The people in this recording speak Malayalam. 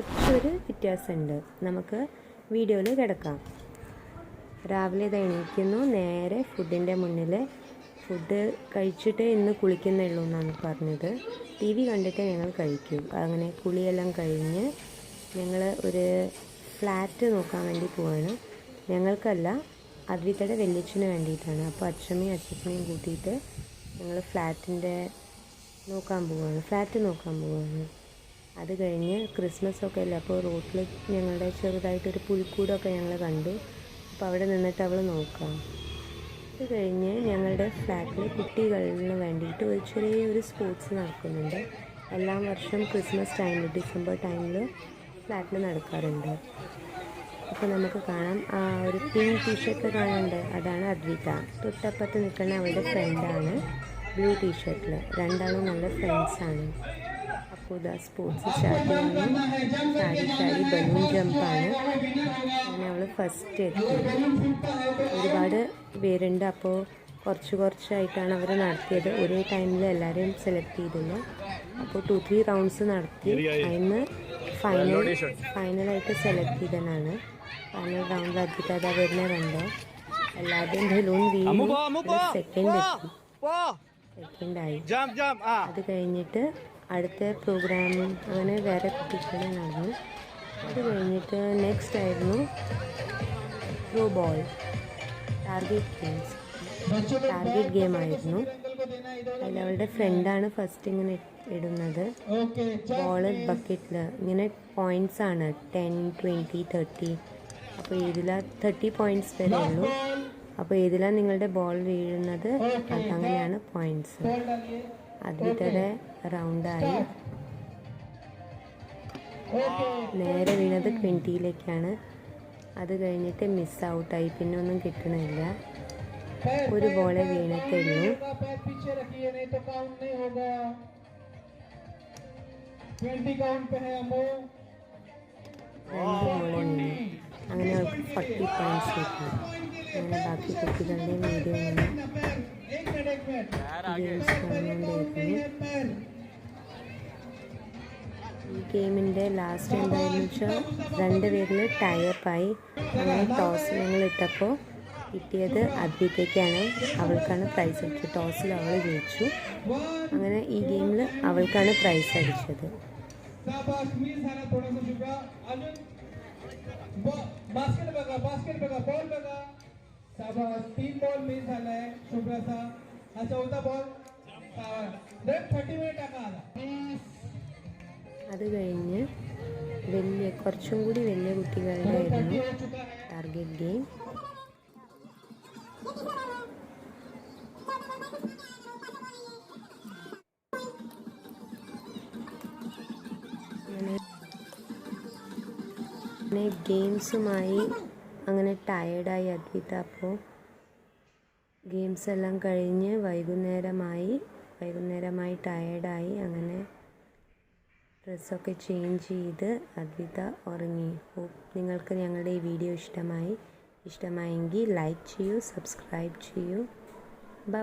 കുറച്ചൊരു വ്യത്യാസമുണ്ട്. നമുക്ക് വീഡിയോയിൽ കിടക്കാം. രാവിലെ ഇത് എണീക്കുന്നു. നേരെ ഫുഡിന്റെ മുന്നിൽ ഫുഡ് കഴിച്ചിട്ട് ഇന്ന് കുളിക്കുന്നുള്ളൂ എന്നാണ് പറഞ്ഞത്. ടി വി കണ്ടിട്ട് ഞങ്ങൾ കഴിക്കും. അങ്ങനെ കുളിയെല്ലാം കഴിഞ്ഞ് ഞങ്ങൾ ഒരു ഫ്ലാറ്റ് നോക്കാൻ വേണ്ടി പോവാണ്. ഞങ്ങൾക്കല്ല അദ്വിതയുടെ വെല്ലിച്ചിന് വേണ്ടിയിട്ടാണ്. അപ്പോൾ അച്ഛമ്മയും അച്ഛച്ചനെയും കൂട്ടിയിട്ട് ഞങ്ങൾ ഫ്ലാറ്റിന്റെ നോക്കാൻ പോവാണ്. ഫ്ലാറ്റ് നോക്കാൻ പോവാണ്. അത് കഴിഞ്ഞ് ക്രിസ്മസ് ഒക്കെ അല്ലേ അപ്പോൾ റോട്ടിൽ ഞങ്ങളുടെ ചെറുതായിട്ടൊരു പുൽക്കൂടൊക്കെ ഞങ്ങൾ കണ്ടു. അപ്പോൾ അവിടെ നിന്നിട്ട് അവൾ നോക്കാം. അത് കഴിഞ്ഞ് ഞങ്ങളുടെ ഫ്ലാറ്റിൽ കുട്ടികളിന് വേണ്ടിയിട്ട് ഒരു ചെറിയൊരു സ്പോർട്സ് നടക്കുന്നുണ്ട്. എല്ലാ വർഷവും ക്രിസ്മസ് ടൈമിൽ ഡിസംബർ ടൈമിൽ ഫ്ലാറ്റിൽ നടക്കാറുണ്ട്. അപ്പോൾ നമുക്ക് കാണാം. ആ ഒരു പിങ്ക് ടീഷർട്ട് കാണുന്നുണ്ട്. അതാണ് അദ്വിത. തൊട്ടപ്പുറത്ത് നിൽക്കുന്ന അവളുടെ ഫ്രണ്ടാണ് ബ്ലൂ ടീഷർട്ടിൽ രണ്ടാളും നല്ല ഫ്രണ്ട്സാണ് അപ്പോൾ ഇതാ സ്പോർട്സ് സ്റ്റാർട്ട് ചെയ്യുന്നു ചാടി ചാടി ബലൂൺ ജമ്പാണ്. അങ്ങനെ അവൾ ഫസ്റ്റ് എത്തി. ഒരുപാട് പേരുണ്ട്. അപ്പോൾ കുറച്ച് കുറച്ചായിട്ടാണ് അവർ നടത്തിയത്. ഒരേ ടൈമിൽ എല്ലാവരെയും സെലക്ട് ചെയ്തില്ല അപ്പോൾ ടു ത്രീ റൗണ്ട്സ് നടത്തി. അതിന് ഫൈനൽ ഫൈനലായിട്ട് സെലക്ട് ചെയ്തതാണ്. ഫൈനൽ റൗണ്ടിൽ അദ്വിത അതാ വരുന്ന കണ്ടോ? എല്ലാവരുടെയും ബലൂൺ വീണു. സെക്കൻഡ് എത്തി. സെക്കൻഡായി. അത് കഴിഞ്ഞിട്ട് അടുത്ത പ്രോഗ്രാം അങ്ങനെ വേറെ കുട്ടികളെ നടന്നു അത് കഴിഞ്ഞിട്ട് നെക്സ്റ്റ് ആയിരുന്നു throw ball target games target game ആയിരുന്നു. അതിൽ അവളുടെ ഫ്രണ്ടാണ് ഫസ്റ്റ് ഇങ്ങനെ ഇടുന്നത്. ബോൾ ബക്കറ്റിൽ ഇങ്ങനെ പോയിന്റ്സ് ആണ്. ടെൻ ട്വന്റി തേർട്ടി അപ്പോൾ ഇതിൽ തേർട്ടി പോയിന്റ്സ് വരെ ഉള്ളൂ. അപ്പോൾ ഏതിലാണ് നിങ്ങളുടെ ബോൾ വീഴുന്നത്? അതങ്ങനെയാണ് പോയിന്റ്സ് അതിന്റെ റൗണ്ടായി നേരെ വീണത് ക്വിന്റിയിലേക്കാണ് അത് കഴിഞ്ഞിട്ട് മിസ് ഔട്ടായി പിന്നെ ഒന്നും കിട്ടണില്ല. ഒരു ബോളെ വീണത്തുള്ളൂ അങ്ങനെ ഫോർട്ടി പോയിന്റ്സ് കിട്ടും. അങ്ങനെ ബാക്കി കുട്ടികളുടെ വീഡിയോ ഈ ഗെയിമിന്റെ ലാസ്റ്റ് എന്തായാലും വെച്ചാൽ രണ്ട് പേരിൽ ടയപ്പായി അങ്ങനെ ടോസ് ഞങ്ങൾ ഇട്ടപ്പോൾ കിട്ടിയത് അദ്വിതയ്ക്കാണ്. അവൾക്കാണ് പ്രൈസ് അടിച്ചത്. ടോസിൽ അവൾ ജയിച്ചു. അങ്ങനെ ഈ ഗെയിമിൽ അവൾക്കാണ് പ്രൈസ് അടിച്ചത്. ബാസ്കറ്റ് ബോൾ ബഗ. तीन बॉल मिस झालाय शुभ्राचा हा चौथा बॉल थर्टी मिनिट टाका आला അത് കഴിഞ്ഞ് വലിയ കുറച്ചും കൂടി വലിയ കുട്ടികളുടെ ആയിരുന്നു हो चुका है ടാർഗറ്റ് ഗെയിം അങ്ങനെ അങ്ങനെ ഗെയിംസുമായി അങ്ങനെ ടയേർഡായി അദ്വിത അപ്പോൾ ഗെയിംസ് എല്ലാം കഴിഞ്ഞ് വൈകുന്നേരമായി വൈകുന്നേരമായി ടയേർഡായി അങ്ങനെ ഡ്രസ്സൊക്കെ ചേഞ്ച് ചെയ്ത് അദ്വിത ഉറങ്ങി. ഹോപ്പ് നിങ്ങൾക്ക് ഞങ്ങളുടെ ഈ വീഡിയോ ഇഷ്ടമായി ഇഷ്ടമായെങ്കിൽ ലൈക്ക് ചെയ്യൂ സബ്സ്ക്രൈബ് ചെയ്യൂ. ബൈ